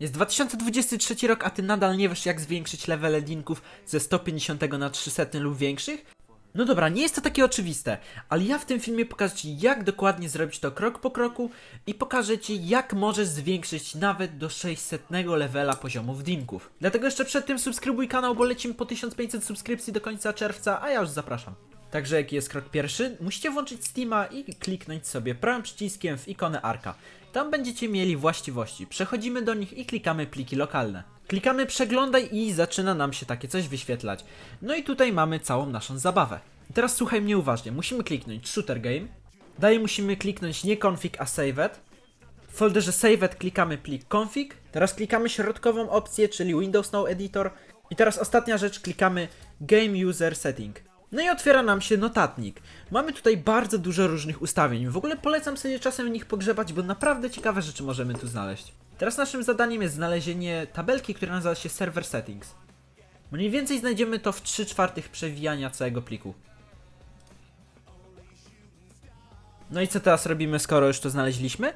Jest 2023 rok, a ty nadal nie wiesz jak zwiększyć levele dinków ze 150 na 300 lub większych? No dobra, nie jest to takie oczywiste, ale ja w tym filmie pokażę Ci jak dokładnie zrobić to krok po kroku i pokażę Ci jak możesz zwiększyć nawet do 600 levela poziomów dinków. Dlatego jeszcze przed tym subskrybuj kanał, bo lecimy po 1500 subskrypcji do końca czerwca, a ja już zapraszam. Także jaki jest krok pierwszy? Musicie włączyć Steama i kliknąć sobie prawym przyciskiem w ikonę Arka. Tam będziecie mieli właściwości. Przechodzimy do nich i klikamy pliki lokalne. Klikamy przeglądaj i zaczyna nam się takie coś wyświetlać. No i tutaj mamy całą naszą zabawę. Teraz słuchaj mnie uważnie. Musimy kliknąć shooter game. Dalej musimy kliknąć nie config, a saved. W folderze saved klikamy plik config. Teraz klikamy środkową opcję, czyli Windows No Editor. I teraz ostatnia rzecz, klikamy Game User Setting. No i otwiera nam się notatnik. Mamy tutaj bardzo dużo różnych ustawień. W ogóle polecam sobie czasem w nich pogrzebać, bo naprawdę ciekawe rzeczy możemy tu znaleźć. Teraz naszym zadaniem jest znalezienie tabelki, która nazywa się Server Settings. Mniej więcej znajdziemy to w 3 czwartych przewijania całego pliku. No i co teraz robimy, skoro już to znaleźliśmy?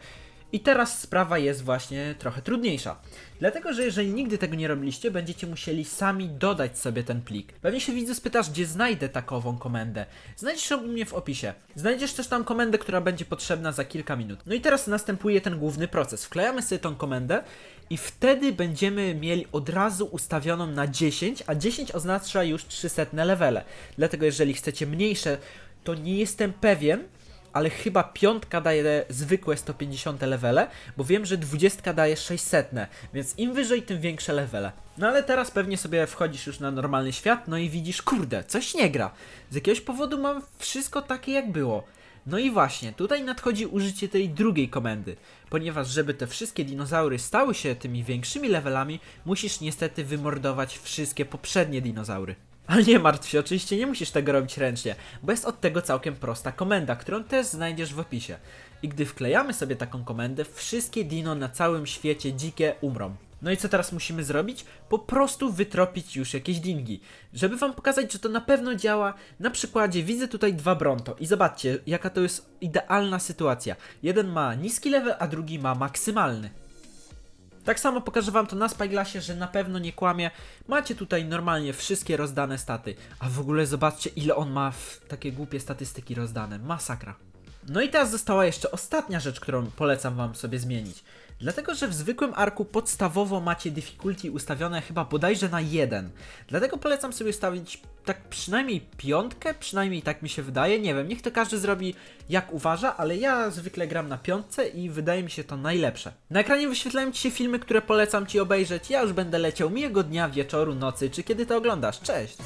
I teraz sprawa jest właśnie trochę trudniejsza. Dlatego, że jeżeli nigdy tego nie robiliście, będziecie musieli sami dodać sobie ten plik. Pewnie się widzę spytasz, gdzie znajdę takową komendę. Znajdziesz ją u mnie w opisie. Znajdziesz też tam komendę, która będzie potrzebna za kilka minut. No i teraz następuje ten główny proces. Wklejamy sobie tą komendę i wtedy będziemy mieli od razu ustawioną na 10, a 10 oznacza już 300 levele. Dlatego jeżeli chcecie mniejsze, to nie jestem pewien, ale chyba piątka daje zwykłe 150 levele, bo wiem, że dwudziestka daje 600, więc im wyżej, tym większe levele. No ale teraz pewnie sobie wchodzisz już na normalny świat, no i widzisz, kurde, coś nie gra. Z jakiegoś powodu mam wszystko takie jak było. No i właśnie, tutaj nadchodzi użycie tej drugiej komendy, ponieważ żeby te wszystkie dinozaury stały się tymi większymi levelami, musisz niestety wymordować wszystkie poprzednie dinozaury. Ale nie martw się, oczywiście nie musisz tego robić ręcznie, bo jest od tego całkiem prosta komenda, którą też znajdziesz w opisie. I gdy wklejamy sobie taką komendę, wszystkie dino na całym świecie dzikie umrą. No i co teraz musimy zrobić? Po prostu wytropić już jakieś dingi. Żeby wam pokazać, że to na pewno działa, na przykładzie widzę tutaj dwa Bronto i zobaczcie, jaka to jest idealna sytuacja. Jeden ma niski level, a drugi ma maksymalny. Tak samo pokażę wam to na Spyglassie, że na pewno nie kłamie. Macie tutaj normalnie wszystkie rozdane staty. A w ogóle zobaczcie ile on ma w takie głupie statystyki rozdane. Masakra. No i teraz została jeszcze ostatnia rzecz, którą polecam wam sobie zmienić. Dlatego, że w zwykłym arku podstawowo macie difficulty ustawione chyba bodajże na 1. Dlatego polecam sobie stawić tak przynajmniej piątkę, przynajmniej tak mi się wydaje. Nie wiem, niech to każdy zrobi jak uważa, ale ja zwykle gram na piątce i wydaje mi się to najlepsze. Na ekranie wyświetlają ci się filmy, które polecam ci obejrzeć. Ja już będę leciał miłego dnia, wieczoru, nocy, czy kiedy to oglądasz. Cześć!